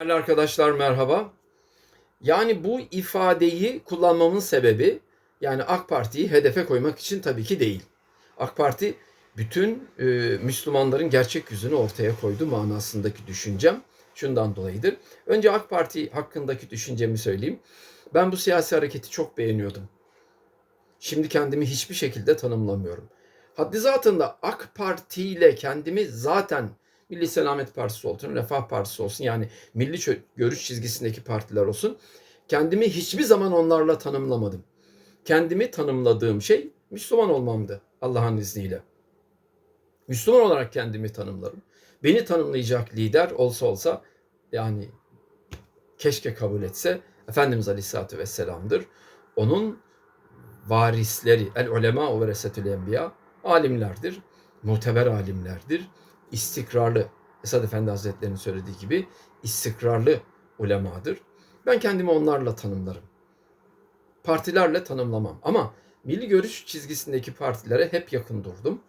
Değerli arkadaşlar merhaba. Yani bu ifadeyi kullanmamın sebebi yani AK Parti'yi hedefe koymak için tabii ki değil. AK Parti bütün e, Müslümanların gerçek yüzünü ortaya koydu manasındaki düşüncem şundan dolayıdır. Önce AK Parti hakkındaki düşüncemi söyleyeyim. Ben bu siyasi hareketi çok beğeniyordum. Şimdi kendimi hiçbir şekilde tanımlamıyorum. Haddi zatında AK Parti ile kendimi zaten Milli Selamet Partisi olsun, Refah Partisi olsun yani milli görüş çizgisindeki partiler olsun. Kendimi hiçbir zaman onlarla tanımlamadım. Kendimi tanımladığım şey Müslüman olmamdı Allah'ın izniyle. Müslüman olarak kendimi tanımlarım. Beni tanımlayacak lider olsa olsa yani keşke kabul etse Efendimiz Aleyhisselatü Vesselam'dır. Onun varisleri, el ulema ve veresetül enbiya alimlerdir. Muteber alimlerdir. İstikrarlı, Esad Efendi Hazretleri'nin söylediği gibi istikrarlı ulemadır. Ben kendimi onlarla tanımlarım. Partilerle tanımlamam. Ama milli görüş çizgisindeki partilere hep yakın durdum.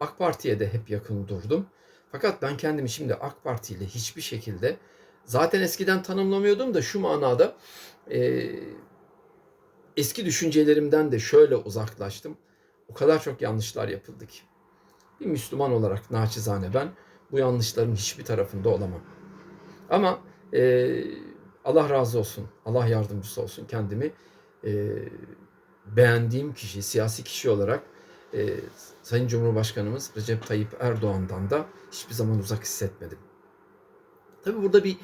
AK Parti'ye de hep yakın durdum. Fakat ben kendimi şimdi AK Parti ile hiçbir şekilde zaten eskiden tanımlamıyordum da şu manada e, eski düşüncelerimden de şöyle uzaklaştım. O kadar çok yanlışlar yapıldı ki. Bir Müslüman olarak naçizane ben bu yanlışların hiçbir tarafında olamam. Ama e, Allah razı olsun, Allah yardımcısı olsun kendimi e, beğendiğim kişi, siyasi kişi olarak e, Sayın Cumhurbaşkanımız Recep Tayyip Erdoğan'dan da hiçbir zaman uzak hissetmedim. Tabi burada bir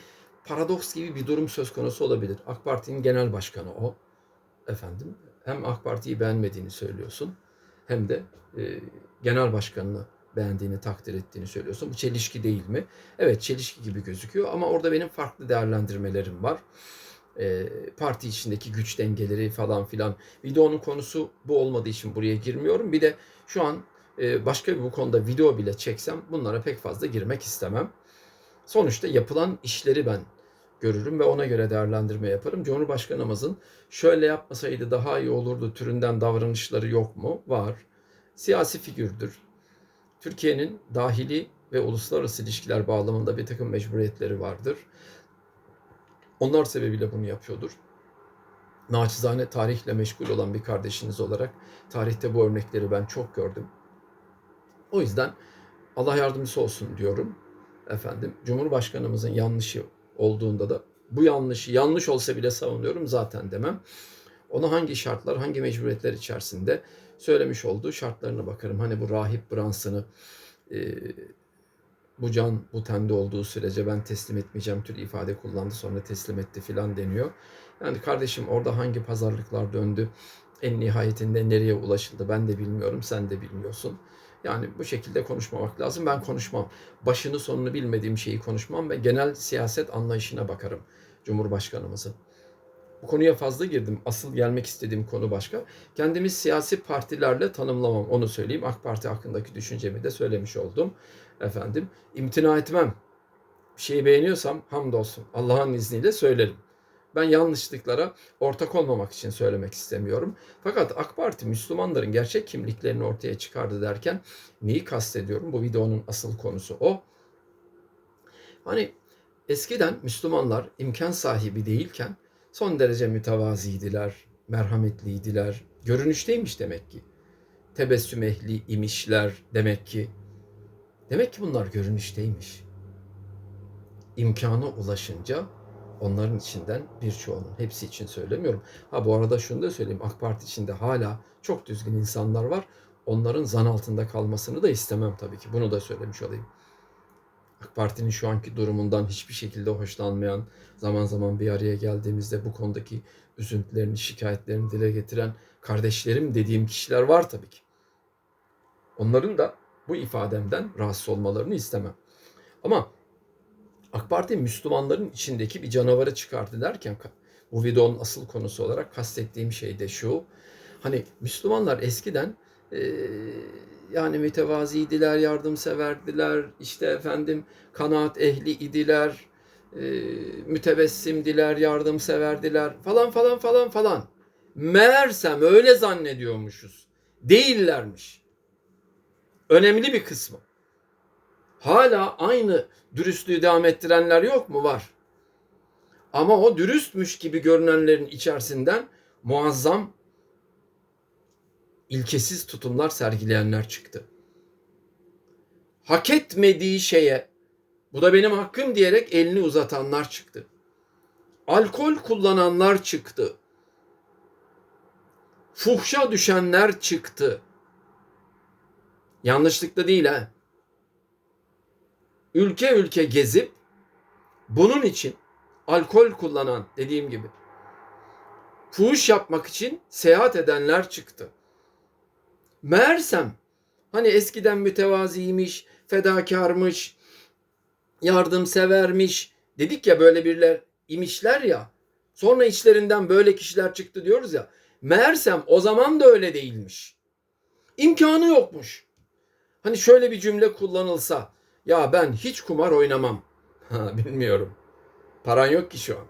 paradoks gibi bir durum söz konusu olabilir. AK Parti'nin genel başkanı o. Efendim hem AK Parti'yi beğenmediğini söylüyorsun hem de e, genel başkanını beğendiğini, takdir ettiğini söylüyorsun. Bu çelişki değil mi? Evet çelişki gibi gözüküyor ama orada benim farklı değerlendirmelerim var. E, parti içindeki güç dengeleri falan filan. Videonun konusu bu olmadığı için buraya girmiyorum. Bir de şu an e, başka bir bu konuda video bile çeksem bunlara pek fazla girmek istemem. Sonuçta yapılan işleri ben görürüm ve ona göre değerlendirme yaparım. Cumhurbaşkanımızın şöyle yapmasaydı daha iyi olurdu türünden davranışları yok mu? Var. Siyasi figürdür. Türkiye'nin dahili ve uluslararası ilişkiler bağlamında bir takım mecburiyetleri vardır. Onlar sebebiyle bunu yapıyordur. Naçizane tarihle meşgul olan bir kardeşiniz olarak tarihte bu örnekleri ben çok gördüm. O yüzden Allah yardımcısı olsun diyorum. Efendim Cumhurbaşkanımızın yanlışı olduğunda da bu yanlışı yanlış olsa bile savunuyorum zaten demem. Ona hangi şartlar, hangi mecburiyetler içerisinde söylemiş olduğu şartlarına bakarım. Hani bu rahip Branson'ı e, bu can bu tende olduğu sürece ben teslim etmeyeceğim tür ifade kullandı sonra teslim etti filan deniyor. Yani kardeşim orada hangi pazarlıklar döndü en nihayetinde nereye ulaşıldı ben de bilmiyorum sen de bilmiyorsun. Yani bu şekilde konuşmamak lazım. Ben konuşmam. Başını sonunu bilmediğim şeyi konuşmam ve genel siyaset anlayışına bakarım Cumhurbaşkanımızın. Bu konuya fazla girdim. Asıl gelmek istediğim konu başka. Kendimi siyasi partilerle tanımlamam. Onu söyleyeyim. AK Parti hakkındaki düşüncemi de söylemiş oldum. Efendim imtina etmem. Bir şeyi beğeniyorsam hamdolsun. Allah'ın izniyle söylerim. Ben yanlışlıklara ortak olmamak için söylemek istemiyorum. Fakat AK Parti Müslümanların gerçek kimliklerini ortaya çıkardı derken neyi kastediyorum? Bu videonun asıl konusu o. Hani eskiden Müslümanlar imkan sahibi değilken son derece mütevaziydiler, merhametliydiler. Görünüşteymiş demek ki. Tebessüm ehli imişler demek ki. Demek ki bunlar görünüşteymiş. İmkana ulaşınca onların içinden birçoğunun, hepsi için söylemiyorum. Ha bu arada şunu da söyleyeyim. AK Parti içinde hala çok düzgün insanlar var. Onların zan altında kalmasını da istemem tabii ki. Bunu da söylemiş olayım. AK Parti'nin şu anki durumundan hiçbir şekilde hoşlanmayan, zaman zaman bir araya geldiğimizde bu konudaki üzüntülerini, şikayetlerini dile getiren kardeşlerim dediğim kişiler var tabii ki. Onların da bu ifademden rahatsız olmalarını istemem. Ama AK Parti Müslümanların içindeki bir canavarı çıkardı derken bu videonun asıl konusu olarak kastettiğim şey de şu. Hani Müslümanlar eskiden e, yani mütevaziydiler, yardımseverdiler, işte efendim kanaat ehli idiler, e, mütebessimdiler, yardımseverdiler falan falan falan falan. Meğersem öyle zannediyormuşuz. Değillermiş. Önemli bir kısmı. Hala aynı dürüstlüğü devam ettirenler yok mu? Var. Ama o dürüstmüş gibi görünenlerin içerisinden muazzam ilkesiz tutumlar sergileyenler çıktı. Hak etmediği şeye bu da benim hakkım diyerek elini uzatanlar çıktı. Alkol kullananlar çıktı. Fuhşa düşenler çıktı. Yanlışlıkla değil ha. Ülke ülke gezip bunun için alkol kullanan dediğim gibi fuhuş yapmak için seyahat edenler çıktı. Meğersem hani eskiden mütevaziymiş, fedakarmış, yardımsevermiş dedik ya böyle birler imişler ya. Sonra içlerinden böyle kişiler çıktı diyoruz ya. Meğersem o zaman da öyle değilmiş. İmkanı yokmuş. Hani şöyle bir cümle kullanılsa ya ben hiç kumar oynamam. Ha, bilmiyorum. Paran yok ki şu an.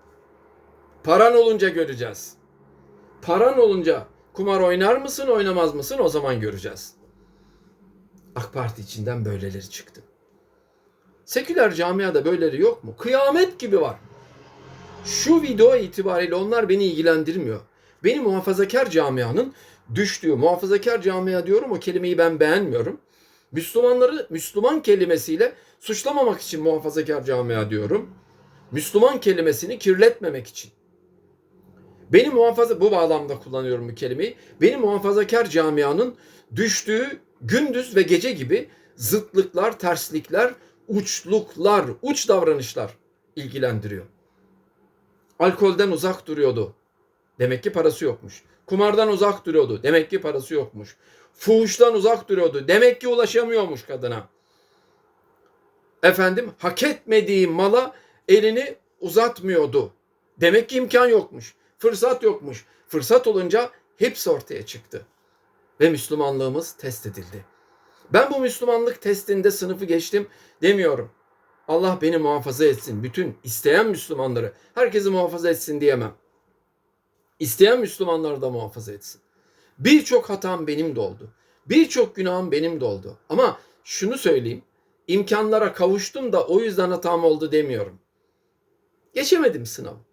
Paran olunca göreceğiz. Paran olunca kumar oynar mısın oynamaz mısın o zaman göreceğiz. AK Parti içinden böyleleri çıktı. Seküler camiada böyleleri yok mu? Kıyamet gibi var. Şu video itibariyle onlar beni ilgilendirmiyor. Beni muhafazakar camianın düştüğü, muhafazakar camia diyorum o kelimeyi ben beğenmiyorum. Müslümanları Müslüman kelimesiyle suçlamamak için muhafazakar camia diyorum. Müslüman kelimesini kirletmemek için. Beni muhafaza bu bağlamda kullanıyorum bu kelimeyi. Beni muhafazakar camianın düştüğü gündüz ve gece gibi zıtlıklar, terslikler, uçluklar, uç davranışlar ilgilendiriyor. Alkolden uzak duruyordu. Demek ki parası yokmuş. Kumardan uzak duruyordu. Demek ki parası yokmuş. Fuhuştan uzak duruyordu. Demek ki ulaşamıyormuş kadına. Efendim hak etmediği mala elini uzatmıyordu. Demek ki imkan yokmuş. Fırsat yokmuş. Fırsat olunca hepsi ortaya çıktı. Ve Müslümanlığımız test edildi. Ben bu Müslümanlık testinde sınıfı geçtim demiyorum. Allah beni muhafaza etsin. Bütün isteyen Müslümanları herkesi muhafaza etsin diyemem. İsteyen Müslümanları da muhafaza etsin. Birçok hatam benim de oldu. Birçok günahım benim de oldu. Ama şunu söyleyeyim. imkanlara kavuştum da o yüzden hatam oldu demiyorum. Geçemedim sınavı.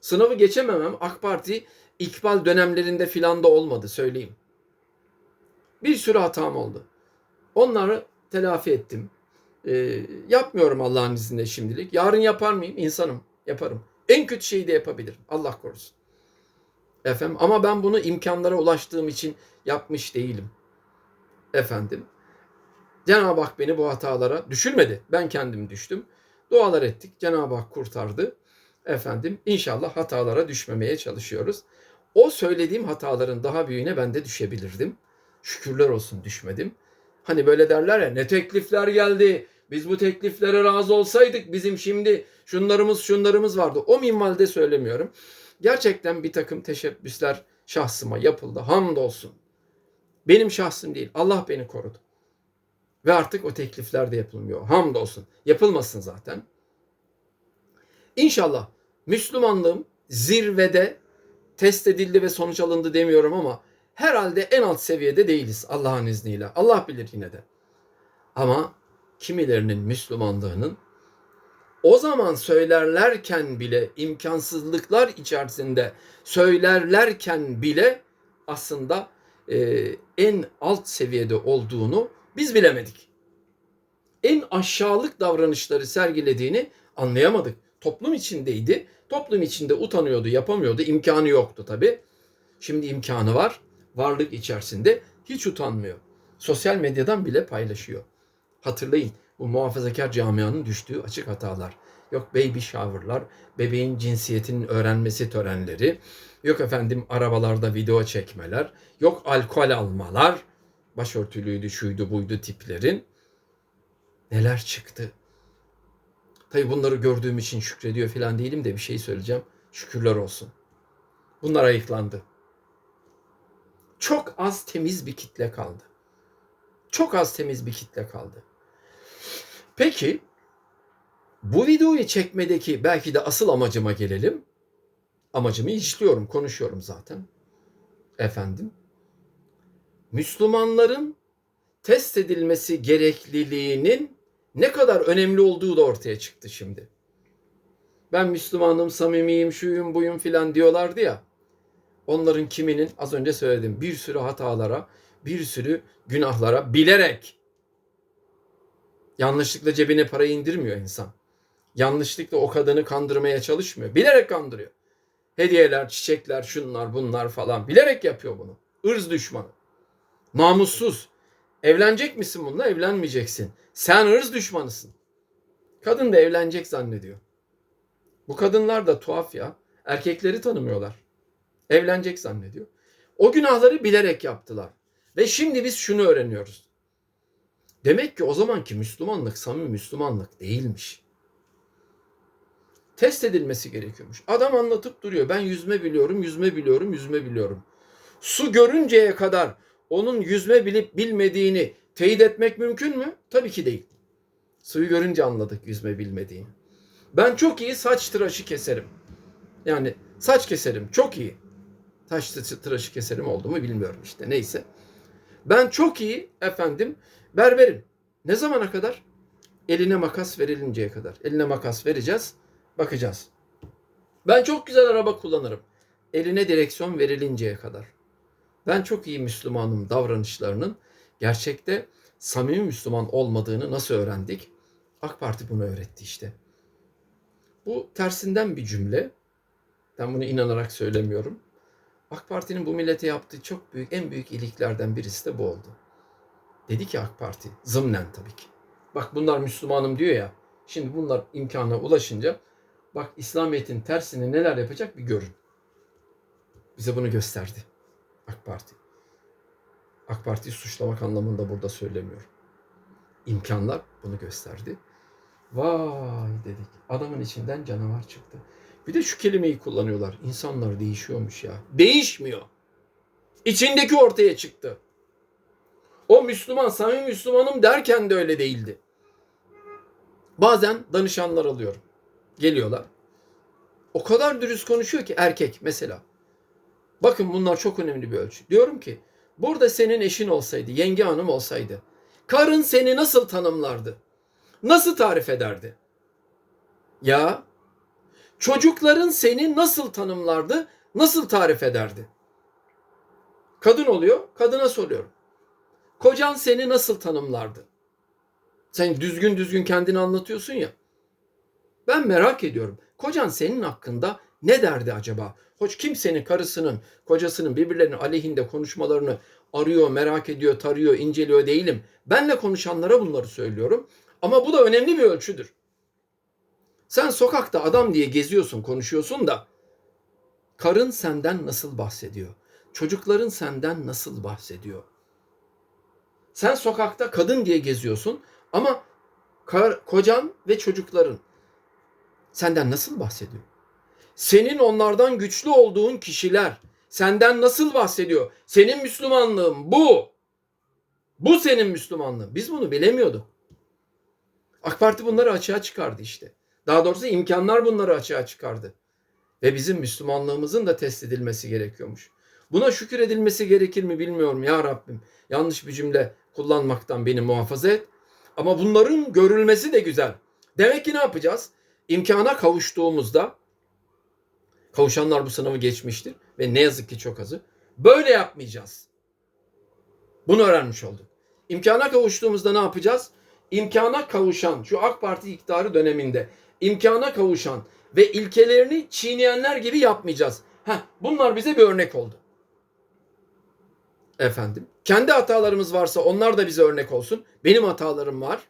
Sınavı geçememem AK Parti ikbal dönemlerinde filan da olmadı söyleyeyim. Bir sürü hatam oldu. Onları telafi ettim. Ee, yapmıyorum Allah'ın izniyle şimdilik. Yarın yapar mıyım? İnsanım. Yaparım. En kötü şeyi de yapabilirim. Allah korusun. Efendim ama ben bunu imkanlara ulaştığım için yapmış değilim. Efendim. Cenab-ı Hak beni bu hatalara düşürmedi. Ben kendim düştüm. Dualar ettik. Cenab-ı Hak kurtardı. Efendim inşallah hatalara düşmemeye çalışıyoruz. O söylediğim hataların daha büyüğüne ben de düşebilirdim. Şükürler olsun düşmedim. Hani böyle derler ya ne teklifler geldi. Biz bu tekliflere razı olsaydık bizim şimdi şunlarımız şunlarımız vardı. O minvalde söylemiyorum. Gerçekten bir takım teşebbüsler şahsıma yapıldı. Hamdolsun. Benim şahsım değil. Allah beni korudu. Ve artık o teklifler de yapılmıyor. Hamdolsun. Yapılmasın zaten. İnşallah Müslümanlığım zirvede test edildi ve sonuç alındı demiyorum ama herhalde en alt seviyede değiliz Allah'ın izniyle. Allah bilir yine de. Ama kimilerinin Müslümanlığının o zaman söylerlerken bile imkansızlıklar içerisinde söylerlerken bile aslında e, en alt seviyede olduğunu biz bilemedik. En aşağılık davranışları sergilediğini anlayamadık. Toplum içindeydi. Toplum içinde utanıyordu, yapamıyordu. imkanı yoktu tabi. Şimdi imkanı var. Varlık içerisinde hiç utanmıyor. Sosyal medyadan bile paylaşıyor. Hatırlayın bu muhafazakar camianın düştüğü açık hatalar. Yok baby shower'lar, bebeğin cinsiyetinin öğrenmesi törenleri, yok efendim arabalarda video çekmeler, yok alkol almalar, başörtülüydü, şuydu buydu tiplerin. Neler çıktı? Tabi bunları gördüğüm için şükrediyor falan değilim de bir şey söyleyeceğim. Şükürler olsun. Bunlar ayıklandı. Çok az temiz bir kitle kaldı. Çok az temiz bir kitle kaldı. Peki bu videoyu çekmedeki belki de asıl amacıma gelelim. Amacımı işliyorum, konuşuyorum zaten. Efendim. Müslümanların test edilmesi gerekliliğinin ne kadar önemli olduğu da ortaya çıktı şimdi. Ben Müslümanım, samimiyim, şuyum, buyum filan diyorlardı ya. Onların kiminin az önce söyledim bir sürü hatalara, bir sürü günahlara bilerek yanlışlıkla cebine para indirmiyor insan. Yanlışlıkla o kadını kandırmaya çalışmıyor. Bilerek kandırıyor. Hediyeler, çiçekler, şunlar, bunlar falan bilerek yapıyor bunu. Irz düşmanı. Namussuz. Evlenecek misin bununla? Evlenmeyeceksin. Sen ırz düşmanısın. Kadın da evlenecek zannediyor. Bu kadınlar da tuhaf ya. Erkekleri tanımıyorlar. Evlenecek zannediyor. O günahları bilerek yaptılar. Ve şimdi biz şunu öğreniyoruz. Demek ki o zamanki Müslümanlık samimi Müslümanlık değilmiş. Test edilmesi gerekiyormuş. Adam anlatıp duruyor. Ben yüzme biliyorum, yüzme biliyorum, yüzme biliyorum. Su görünceye kadar onun yüzme bilip bilmediğini teyit etmek mümkün mü? Tabii ki değil. Suyu görünce anladık yüzme bilmediğini. Ben çok iyi saç tıraşı keserim. Yani saç keserim çok iyi. Saç tıraşı keserim oldu mu bilmiyorum işte neyse. Ben çok iyi efendim berberim. Ne zamana kadar? Eline makas verilinceye kadar. Eline makas vereceğiz, bakacağız. Ben çok güzel araba kullanırım. Eline direksiyon verilinceye kadar. Ben çok iyi Müslümanım davranışlarının gerçekte samimi Müslüman olmadığını nasıl öğrendik? AK Parti bunu öğretti işte. Bu tersinden bir cümle. Ben bunu inanarak söylemiyorum. AK Parti'nin bu millete yaptığı çok büyük, en büyük iyiliklerden birisi de bu oldu. Dedi ki AK Parti, zımnen tabii ki. Bak bunlar Müslümanım diyor ya. Şimdi bunlar imkana ulaşınca bak İslamiyet'in tersini neler yapacak bir görün. Bize bunu gösterdi AK Parti. AK Parti'yi suçlamak anlamında burada söylemiyorum. İmkanlar bunu gösterdi. Vay dedik. Adamın içinden canavar çıktı. Bir de şu kelimeyi kullanıyorlar. İnsanlar değişiyormuş ya. Değişmiyor. İçindeki ortaya çıktı. O Müslüman, samimi Müslümanım derken de öyle değildi. Bazen danışanlar alıyorum. Geliyorlar. O kadar dürüst konuşuyor ki erkek mesela. Bakın bunlar çok önemli bir ölçü. Diyorum ki burada senin eşin olsaydı, yenge hanım olsaydı karın seni nasıl tanımlardı? Nasıl tarif ederdi? Ya çocukların seni nasıl tanımlardı? Nasıl tarif ederdi? Kadın oluyor, kadına soruyorum. Kocan seni nasıl tanımlardı? Sen düzgün düzgün kendini anlatıyorsun ya. Ben merak ediyorum. Kocan senin hakkında ne derdi acaba? Hoş kimsenin karısının, kocasının birbirlerinin aleyhinde konuşmalarını arıyor, merak ediyor, tarıyor, inceliyor değilim. Benle konuşanlara bunları söylüyorum. Ama bu da önemli bir ölçüdür. Sen sokakta adam diye geziyorsun, konuşuyorsun da karın senden nasıl bahsediyor? Çocukların senden nasıl bahsediyor? Sen sokakta kadın diye geziyorsun ama kar, kocan ve çocukların senden nasıl bahsediyor? Senin onlardan güçlü olduğun kişiler senden nasıl bahsediyor? Senin Müslümanlığın bu. Bu senin Müslümanlığın. Biz bunu bilemiyorduk. AK Parti bunları açığa çıkardı işte. Daha doğrusu imkanlar bunları açığa çıkardı. Ve bizim Müslümanlığımızın da test edilmesi gerekiyormuş. Buna şükür edilmesi gerekir mi bilmiyorum ya Rabbim. Yanlış bir cümle kullanmaktan beni muhafaza et. Ama bunların görülmesi de güzel. Demek ki ne yapacağız? İmkana kavuştuğumuzda kavuşanlar bu sınavı geçmiştir ve ne yazık ki çok azı. Böyle yapmayacağız. Bunu öğrenmiş olduk. İmkana kavuştuğumuzda ne yapacağız? İmkana kavuşan şu AK Parti iktidarı döneminde imkana kavuşan ve ilkelerini çiğneyenler gibi yapmayacağız. Heh, bunlar bize bir örnek oldu. Efendim. Kendi hatalarımız varsa onlar da bize örnek olsun. Benim hatalarım var.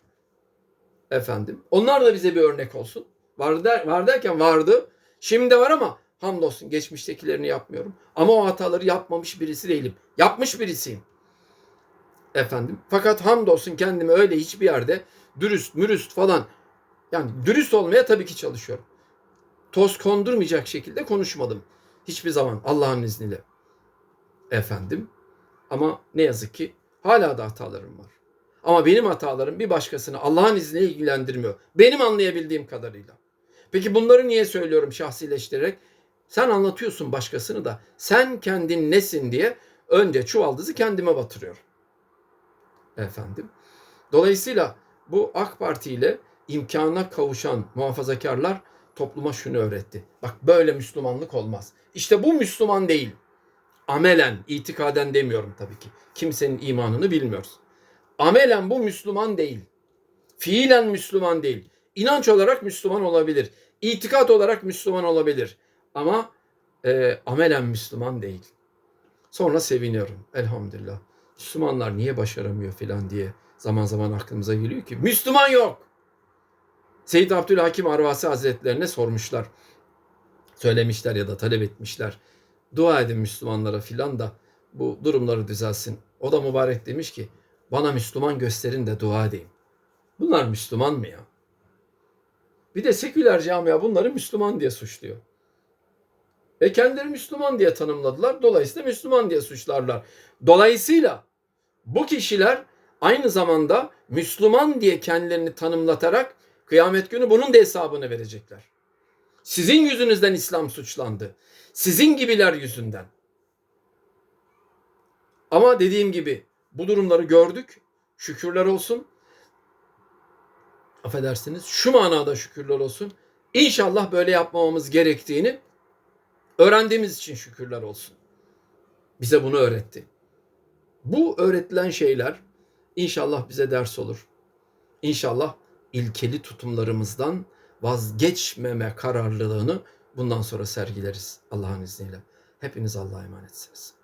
Efendim. Onlar da bize bir örnek olsun. Var, der, var derken vardı. Şimdi de var ama hamdolsun geçmiştekilerini yapmıyorum. Ama o hataları yapmamış birisi değilim. Yapmış birisiyim. Efendim. Fakat hamdolsun kendimi öyle hiçbir yerde dürüst, mürüst falan yani dürüst olmaya tabii ki çalışıyorum. Toz kondurmayacak şekilde konuşmadım. Hiçbir zaman Allah'ın izniyle. Efendim. Ama ne yazık ki hala da hatalarım var. Ama benim hatalarım bir başkasını Allah'ın izniyle ilgilendirmiyor. Benim anlayabildiğim kadarıyla. Peki bunları niye söylüyorum şahsileştirerek? Sen anlatıyorsun başkasını da sen kendin nesin diye önce çuvaldızı kendime batırıyorum. Efendim. Dolayısıyla bu AK Parti ile imkana kavuşan muhafazakarlar topluma şunu öğretti. Bak böyle Müslümanlık olmaz. İşte bu Müslüman değil. Amelen, itikaden demiyorum tabii ki. Kimsenin imanını bilmiyoruz. Amelen bu Müslüman değil. Fiilen Müslüman değil. İnanç olarak Müslüman olabilir. İtikat olarak Müslüman olabilir. Ama e, amelen Müslüman değil. Sonra seviniyorum. Elhamdülillah. Müslümanlar niye başaramıyor filan diye zaman zaman aklımıza geliyor ki. Müslüman yok. Seyyid Abdülhakim Arvasi Hazretlerine sormuşlar. Söylemişler ya da talep etmişler. Dua edin Müslümanlara filan da bu durumları düzelsin. O da mübarek demiş ki bana Müslüman gösterin de dua edeyim. Bunlar Müslüman mı ya? Bir de seküler camia bunları Müslüman diye suçluyor. Ve kendileri Müslüman diye tanımladılar. Dolayısıyla Müslüman diye suçlarlar. Dolayısıyla bu kişiler aynı zamanda Müslüman diye kendilerini tanımlatarak kıyamet günü bunun da hesabını verecekler. Sizin yüzünüzden İslam suçlandı. Sizin gibiler yüzünden. Ama dediğim gibi bu durumları gördük. Şükürler olsun. Affedersiniz. Şu manada şükürler olsun. İnşallah böyle yapmamamız gerektiğini öğrendiğimiz için şükürler olsun. Bize bunu öğretti. Bu öğretilen şeyler inşallah bize ders olur. İnşallah ilkeli tutumlarımızdan vazgeçmeme kararlılığını bundan sonra sergileriz Allah'ın izniyle. Hepiniz Allah'a emanetsiniz.